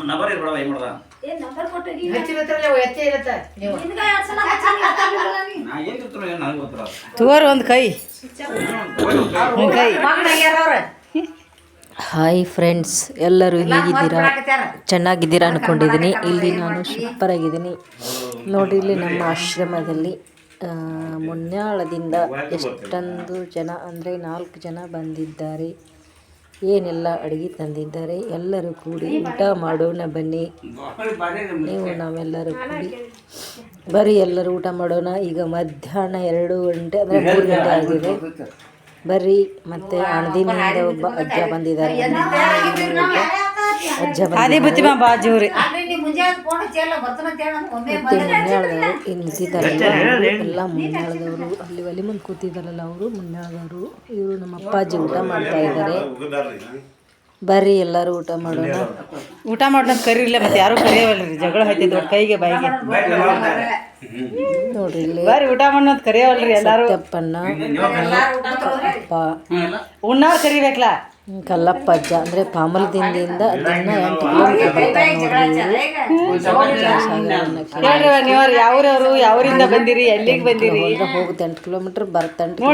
ನಮ್ ನಂಬರ್ ಇರ್ಬೇಡ ಏನ್ ಮಾಡ್ದ? ನಾ ಏನ್ ಏನ್ ನನಗೆ ತಗೋರಿ ಒಂದು ಕೈ. ಒಂದು ಹಾಯ್ ಫ್ರೆಂಡ್ಸ್ ಎಲ್ಲರೂ ಹೇಗಿದ್ದೀರಾ? ಚೆನ್ನಾಗಿದ್ದೀರಾ ಅಂದ್ಕೊಂಡಿದ್ದೀನಿ ಇಲ್ಲಿ ನಾನು ಸೂಪರ್ ಆಗಿದ್ದೀನಿ ನೋಡಿ ಇಲ್ಲಿ ನಮ್ಮ ಆಶ್ರಮದಲ್ಲಿ ಆ, ಮುನ್ಯಾಳದಿಂದ ಎಷ್ಟೊಂದು ಜನ ಅಂದರೆ ನಾಲ್ಕು ಜನ ಬಂದಿದ್ದಾರೆ. ಏನೆಲ್ಲ ಅಡುಗೆ ತಂದಿದ್ದಾರೆ? ಎಲ್ಲರೂ ಕೂಡಿ ಊಟ ಮಾಡೋಣ ಬನ್ನಿ. ನೀವು ನಾವೆಲ್ಲರೂ ಕೂಡಿ ಬರೀ ಎಲ್ಲರೂ ಊಟ ಮಾಡೋಣ. ಈಗ ಮಧ್ಯಾಹ್ನ ಎರಡು ಗಂಟೆ ಅಂದರೆ ಮೂರು ಗಂಟೆ ಆಗಿದೆ. ಬರ್ರಿ ಮತ್ತೆ ಅಣದಿನಿಂದ ಒಬ್ಬ ಅಜ್ಜ ಬಂದಿದ್ದಾರೆ. ಅದೇ ಬುತ್ತಿ ಮಾ ಬಾಜೂರಿ. ಅಂದ್ರೆ ನೀ ಮುಂಜಾನೆ ಫೋನ್ ಹಚ್ಚಿಯಲ್ಲ ಬರ್ತಾನ ಅಂತ ಹೇಳ ಒಮ್ಮೆ ಮತ್ತೆ ಮುನ್ಯಾಳದವರು ಇಲ್ಲಿ ನಿಂತಿದ್ದಾರಲ್ಲ ಎಲ್ಲ ಅಲ್ಲಿ ಒಲಿ ಮುಂದೆ ಕೂತಿದ್ದಾರಲ್ಲ ಅವರು ಮುನ್ನಾಳ್ದವರು ಇವರು ನಮ್ಮ ಅಪ್ಪಾಜಿ ಊಟ ಮಾಡ್ತಾ ಇದ್ದಾರೆ. ಬರ್ರಿ ಎಲ್ಲರೂ ಊಟ ಮಾಡೋಣ. ಊಟ ಮಾಡೋಣ ಕರಿಲ್ಲ ಮತ್ತೆ ಯಾರು ಕರಿಯವಲ್ರಿ ಜಗಳ ಹತ್ತಿದ್ ದೊಡ್ಡ ಕೈಗೆ ಬಾಯಿಗೆ. ನೋಡ್ರಿ ಇಲ್ಲಿ ಬರ್ರಿ ಊಟ ಮಾಡೋಣ ಕರಿಯವಲ್ರಿ ಎಲ್ಲಾರು. ತೆಪ್ಪಣ್ಣ ಅಪ್ಪ. ಉಣ್ಣಾರ್ ಕರಿಬೇಕಲ್ಲ ಕಲ್ಲಪ್ಪ ಅಜ್ಜ ಅಂದ್ರೆ ಪಾಮಲದಿಂದಿಂದ ಅದನ್ನ ಎಂಟು ಕಿಲೋಮೀಟರ್ ಹೇಳ್ರಿ ನೀವ್ರು ಬಂದಿರಿ ಎಲ್ಲಿಗೆ ಬಂದಿರಿ? ಹೋಗುತ್ತೆ ಎಂಟು ಕಿಲೋಮೀಟರ್ ಬರ್ತ ಎಂಟು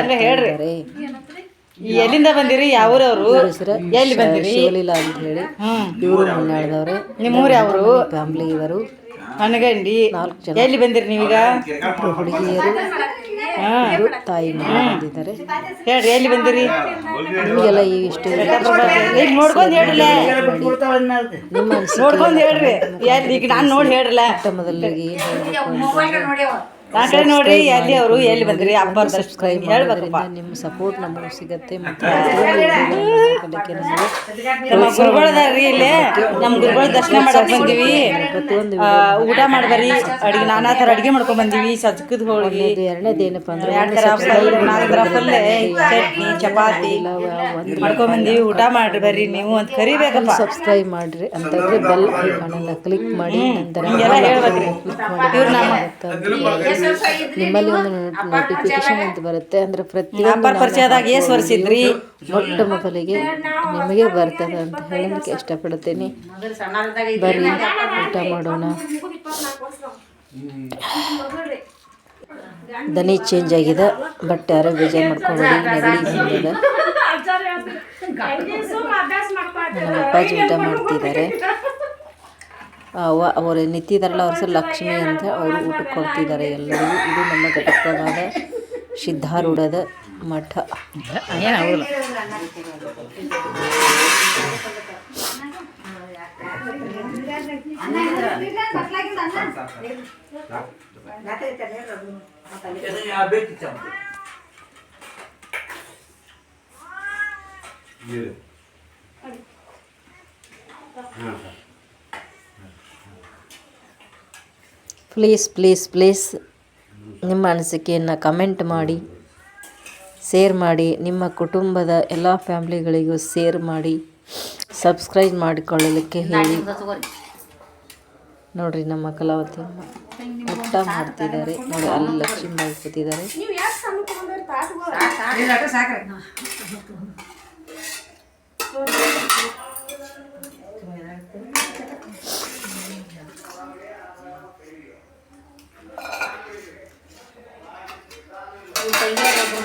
ಅಂದ್ರೆ ಹೇಳ್ರಿ. ಎಲ್ಲಿಂದ ಬಂದಿರಿ ಯಾವ್ರವ್ರು ಎಲ್ಲಿ ಬಂದಿರಿ? ಶಿವಲೀಲ ಅಂತ ಹೇಳಿ. ಇವರು ಮುನ್ನಾಳ್ದವ್ರೆ ನಿಮ್ಮೂರು ಯಾವ್ರು? ಫ್ಯಾಮ್ಲಿ ಇವರು. ನನಗಂಡಿ ನಾಲ್ಕು ಜನ. ಎಲ್ಲಿ ಬಂದಿರಿ ನೀವೀಗ? ಹುಡುಗಿಯರು. ಹಾ. ತಾಯಿ ಬಂದಿದ್ದಾರೆ. ಹೇಳ್ರಿ ಎಲ್ಲಿ ಬಂದಿರಿ? ನಿಮಗೆಲ್ಲ ಈ ಇಷ್ಟು ನೋಡ್ಕೊಂಡು ನೋಡ್ಕೊಂಡ್ ಹೇಳ್ರಲ್ಲ ನಿಮ್ಮ ಅನಿಸಿಕೆ ಹೇಳ್ರಿ. ಈಗ ನಾನು ನೋಡಿ ಹೇಳ್ರಲ್ಲ. ಕುಟುಂಬದಲ್ಲಿ ಏನು ಹೇಳಬೇಕು ನೋಡ್ರಿ ಎಲ್ಲಿ ಅವರು ಎಲ್ಲಿ ಬಂದ್ರಿ? ಹಬ್ಬ ಸಬ್ಸ್ಕ್ರೈಬ್ ಹೇಳ್ಬೇಕಪ್ಪ. ನಿಮ್ಮ ಸಪೋರ್ಟ್ ನಮಗೆ ಸಿಗತ್ತೆ ಮತ್ತೆ ನಮ್ಮ ಗುರುಗಳದಾರ್ರಿ ಇಲ್ಲಿ. ನಮ್ಮ ಗುರುಗಳ ದರ್ಶನ ಮಾಡಕ್ ಬಂದಿವಿ. ಊಟ ಮಾಡ್ಬರಿ ಅಡಿಗೆ ನಾನಾ ತರ ಅಡಿಗೆ ಮಾಡ್ಕೊಂಡ್ ಬಂದೀವಿ. ಸಜ್ಕದ ಹೋಳಿಗೆ. ಎರಡನೇದೇನಪ್ಪ ಎರಡನೇದು ಏನಪ್ಪ ಅಂದ್ರೆ ಎರಡು ಥರ ಪಲ್ಯ ನಾಲ್ಕು ಥರ ಪಲ್ಲೆ ಚಟ್ನಿ ಚಪಾತಿ. ಮಾಡ್ಕೊಂಡ್ ಬಂದಿವಿ. ಊಟ ಮಾಡ್ರಿ ಬರ್ರಿ ನೀವು ಅಂತ ಕರಿಬೇಕಪ್ಪ. ಸಬ್ಸ್ಕ್ರೈಬ್ ಮಾಡ್ರಿ ಅಂತಂದ್ರೆ ಬೆಲ್ ಐಕಾನನ್ನ ಕ್ಲಿಕ್ ಮಾಡಿ ನಂತರ ಹೇಳ್ಬೇಕ್ರಿ. ಇವ್ರು ನಮ್ಮ ನಿಮ್ಮಲ್ಲಿ ಒಂದು ನೋಟಿಫಿಕೇಶನ್ ಅಂತ ಬರುತ್ತೆ. ಅಂದ್ರೆ ಪ್ರತಿಯೊಂದು ಪರಿಚಯದಾಗ ಏಸ್ ವರ್ಷಿದ್ರಿ ಮೊಟ್ಟ ಮೊದಲಿಗೆ ನಿಮಗೆ ಬರ್ತದೆ ಅಂತ ಹೇಳಲಿಕ್ಕೆ ಇಷ್ಟಪಡ್ತೀನಿ. ಬರ್ರಿ. ಊಟ ಮಾಡೋಣ. ದನಿ ಚೇಂಜ್ ಆಗಿದೆ. ಬಟ್ ಯಾರೋ ಬೇಜಾರು ಮಾಡ್ಕೊಂಡು ನೆಗಡಿ ಬಂದಿದೆ ನಮ್ಮ ಅಪ್ಪಾಜಿ ಊಟ ಮಾಡ್ತಿದ್ದಾರೆ. ಅವರು ನಿಂತಿದ್ದಾರಲ್ಲ ಅವ್ರ ಹೆಸರು ಲಕ್ಷ್ಮಿ ಅಂತ ಅವರು ಊಟಕ್ಕೆ ಕೊಡ್ತಿದ್ದಾರೆ ಎಲ್ಲರಿಗೂ. ಇದು ನಮ್ಮ ಘಟಕವಾದ ಸಿದ್ಧಾರೂಢದ ಮಠ. ಏನಾಗೋದಿಲ್ಲ ಪ್ಲೀಸ್ ಪ್ಲೀಸ್ ಪ್ಲೀಸ್. ನಿಮ್ಮ ಅನಿಸಿಕೆಯನ್ನು ಕಮೆಂಟ್ ಮಾಡಿ ಶೇರ್ ಮಾಡಿ ನಿಮ್ಮ ಕುಟುಂಬದ ಎಲ್ಲ ಫ್ಯಾಮ್ಲಿಗಳಿಗೂ ಶೇರ್ ಮಾಡಿ ಸಬ್ಸ್ಕ್ರೈಬ್ ಮಾಡಿಕೊಳ್ಳಲಿಕ್ಕೆ ಹೇಳಿ. ನೋಡ್ರಿ ನಮ್ಮ ಕಲಾವತಿ ಊಟ ಮಾಡ್ತಿದ್ದಾರೆ. ನೋಡಿ ಅಲ್ಲಿ ಲಕ್ಷ್ಮೀಬಾಯಿ ಕೂತಿದ್ದಾರೆ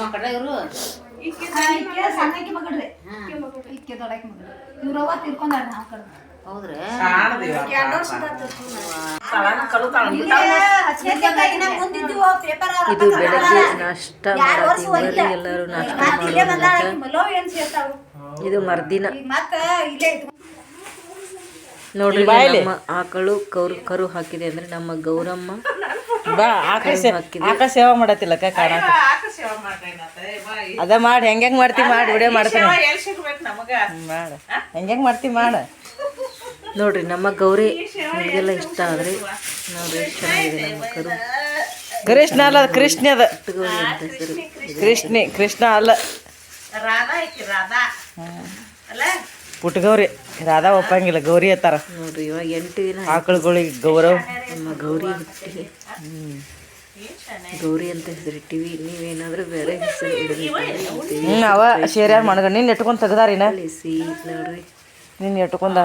ಮಕ್ಕಳ ಇವರು? ಸಣ್ಣಕ್ಕೆ ಮಗಳ್ರಿ. ಇಕ್ಕೆ ದೊಡ್ಡಕ್ಕೆ ಮಗಳ್ರಿ. ಇವ್ರವ್ವ ತಿರ್ಕೊಂಡಾರ ನಾವು ಕಡೆ ಹೌದ್ರಿ? ಇದು ಬೆಳಗ್ಗೆ ನಾಷ್ಟ ಎಲ್ಲರೂ ನಾಷ್ಟ ಇದು ಮರ್ದಿನ. ಮತ್ತೆ ಇಲ್ಲೇ ಇದ್ಕೊ- ನೋಡ್ರಿ ನಮ್ಮ ಆಕಳು ಕರು ಕರು ಹಾಕಿದೆ ಅಂದ್ರೆ ನಮ್ಮ ಗೌರಮ್ಮ ಬಾ ಆಕಾಶ ಆಕಾಶ ಸೇವಾ ಮಾಡತ್ತಿಲ್ಲಕ್ಕ ಕಾಣ. ಅದ ಮಾಡಿ ಹೆಂಗ್ ಹೆಂಗ್ ಮಾಡ್ತಿ ಮಾಡಿ ವಿಡಿಯೋ ಮಾಡ್ತೀನಿ. ಮಾಡ. ಹೆಂಗ್ ಹೆಂಗ್ ಮಾಡ್ತಿ ಮಾಡ. ನೋಡ್ರಿ ನಮ್ಮ ಗೌರಿ ನಿಮಗೆಲ್ಲ ಇಷ್ಟ ಆದ್ರಿ ನೋಡ್ರಿ ಚೆನ್ನಾಗಿದೆ ನಮ್ಮ ಕರು. ಕೃಷ್ಣ ಅಲ್ಲ ಅದು. ಕೃಷ್ಣ ಅದ ಕೃಷ್ಣ. ಕೃಷ್ಣ ಅಲ್ಲ. ರಾಧಾ ಕೃಷ್ಣ ಅಲ್ಲ? ಪುಟ್ಟಗೌರಿ ರಾಧಾ ಒಪ್ಪಂಗಿಲ್ಲ ಗೌರಿ ಅತ್ತಾರ ನೋಡ್ರಿ ಇವಾಗ ಎಂಟು ದಿನ ಆಕಳುಗಳಿಗೆ ಗೌರವ್. ನಮ್ಮ ಗೌರಿ ಹುಟ್ಟಿ ಗೌರಿ ಅಂತ ಟಿವಿ ನೀವೇನಾದ್ರೂ ಬೇರೆ ಹೆಸರು ಇಡಬೇಕು ಹ್ಮ್ ಅವ ಶೇರ್ಯಾರ ಮಣಗ ನಿನ್ನ ಇಟ್ಕೊಂಡ್ ತೆಗ್ದಾರಿನ ಕಳಿಸಿ ನೋಡ್ರಿ. ನಿನ್ನ ಎಟ್ಕೊಂಡ?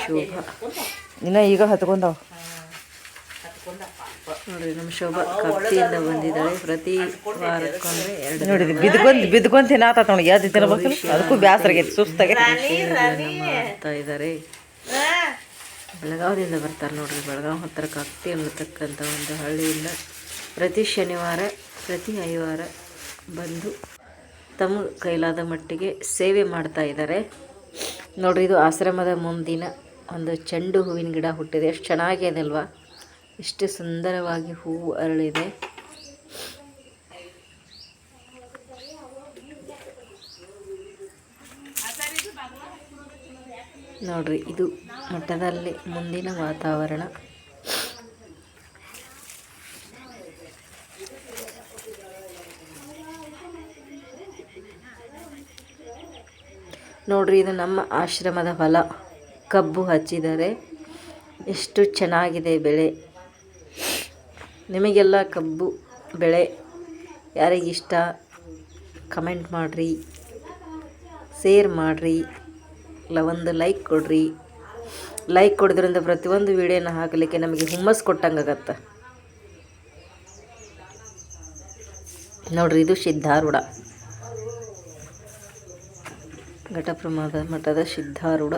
ಶೋಭಾ. ಇನ್ನ ಈಗ ಹತ್ಕೊಂಡವ್. ನೋಡ್ರಿ ನಮ್ಮ ಶೋಭಾ ಕಪ್ತಿಯಿಂದ ಬಂದಿದ್ದಾಳೆ. ಪ್ರತಿ ವಾರಕ್ಕೊಂದ್ರೆ ಎರಡು ನೋಡಿ ಬಿದ್ಕೊಂಡ್ ಬಿದ್ಕೊಂತ ತಿನ್ನಾತ ನೋಡಿ ಯಾವ್ದು ತಿನ್ನಬೇಕು ಅದಕ್ಕೂ ಬ್ಯಾಸರ ಆಗೈತಿ ಸುಸ್ತಾಗೈತಿ ಮಾಡ್ತಾ ಇದ್ದಾರೆ ಬೆಳಗಾವದಿಂದ ಬರ್ತಾರೆ ನೋಡ್ರಿ ಬೆಳಗಾವಿ ಹತ್ತಿರ ಕಕ್ತಿ ಅನ್ನತಕ್ಕಂತ ಒಂದು ಹಳ್ಳಿಯಿಂದ ಪ್ರತಿ ಶನಿವಾರ ಪ್ರತಿ ಐವಾರ ಬಂದು ತಮ್ಮ ಕೈಲಾದ ಮಟ್ಟಿಗೆ ಸೇವೆ ಮಾಡ್ತಾ ಇದ್ದಾರೆ ನೋಡ್ರಿ ಇದು ಆಶ್ರಮದ ಮುಂದಿನ ಒಂದು ಚೆಂಡು ಹೂವಿನ ಗಿಡ ಹುಟ್ಟಿದೆ. ಎಷ್ಟು ಚೆನ್ನಾಗಿದೆ ಅಲ್ವಾ? ಎಷ್ಟು ಸುಂದರವಾಗಿ ಹೂವು ಅರಳಿದೆ. ನೋಡ್ರಿ, ಇದು ಮಠದಲ್ಲಿ ಮುಂದಿನ ವಾತಾವರಣ. ನೋಡ್ರಿ, ಇದು ನಮ್ಮ ಆಶ್ರಮದ ಹೊಲ. ಕಬ್ಬು ಹಚ್ಚಿದರೆ ಎಷ್ಟು ಚೆನ್ನಾಗಿದೆ ಬೆಳೆ. ನಿಮಗೆಲ್ಲ ಕಬ್ಬು ಬೆಳೆ ಯಾರಿಗಿಷ್ಟ, ಕಮೆಂಟ್ ಮಾಡಿರಿ, ಶೇರ್ ಮಾಡಿರಿ, ಇಲ್ಲ ಒಂದು ಲೈಕ್ ಕೊಡ್ರಿ. ಲೈಕ್ ಕೊಡೋದ್ರಿಂದ ಪ್ರತಿಯೊಂದು ವಿಡಿಯೋನ ಹಾಕಲಿಕ್ಕೆ ನಮಗೆ ಹುಮ್ಮಸ್ ಕೊಟ್ಟಂಗಾಗತ್ತೆ. ನೋಡ್ರಿ, ಇದು ಸಿದ್ಧಾರೂಢ. ಘಟಪ್ರಮಾದ ಮಠದ ಸಿದ್ಧಾರೂಢ.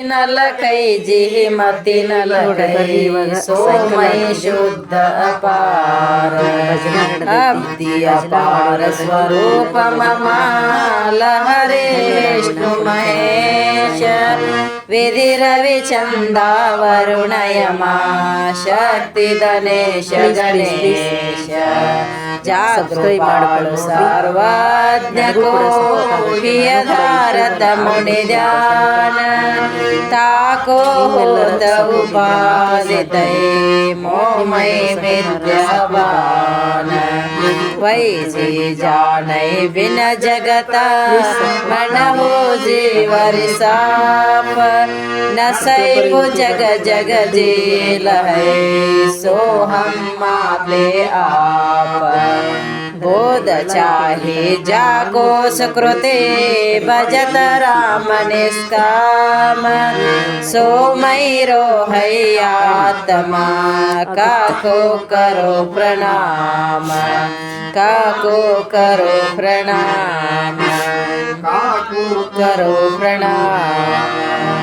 ನಲ ಕೈ ಜಿಹಿ ಮತ್ತಿನಲ ಕೈ ಸೋಮೈ ಶುದ್ಧ ಅಪಾರ ಅಬ್ದಿಯ ಪಾರ ಸ್ವರೂಪ ಮಮ ಲಹರೇ ವಿಷ್ಣು ಮಹೇಶ ವಿಧಿ ರವಿ ಚಂದ ವರುಣಯಮ ಶಕ್ತಿ ದನೇಶ ಗಣೇಶ ಜಾಗೃತಿ ಮಾಡಿಕೊಳ್ಳು ಸರ್ವಜ್ಞಕೋ ಧಾರತ ಮುನಿ ಧ್ಯಾನ ತಾಕೋ ಹೋತ ಉಪಾದಿತೈ ಮೋಮೈ ವಿದ್ಯವಾನ ವೈಸಿ न सैब जग जग जेल है, सो हम मापे आप बोध चाहे जागो सुकृते, भजत राम निष्काम। सो मई रोहयात्मा काको करो प्रणाम। काको करो प्रणाम। काको करो प्रणाम।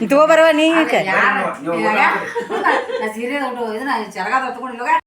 ತಗೋ ಬರವ ನೀ ಯಾಕೆ ಸೀರೆ ಇದನ್ನ ಚರಗ ತಗೊಂಡಿಲ್ಲ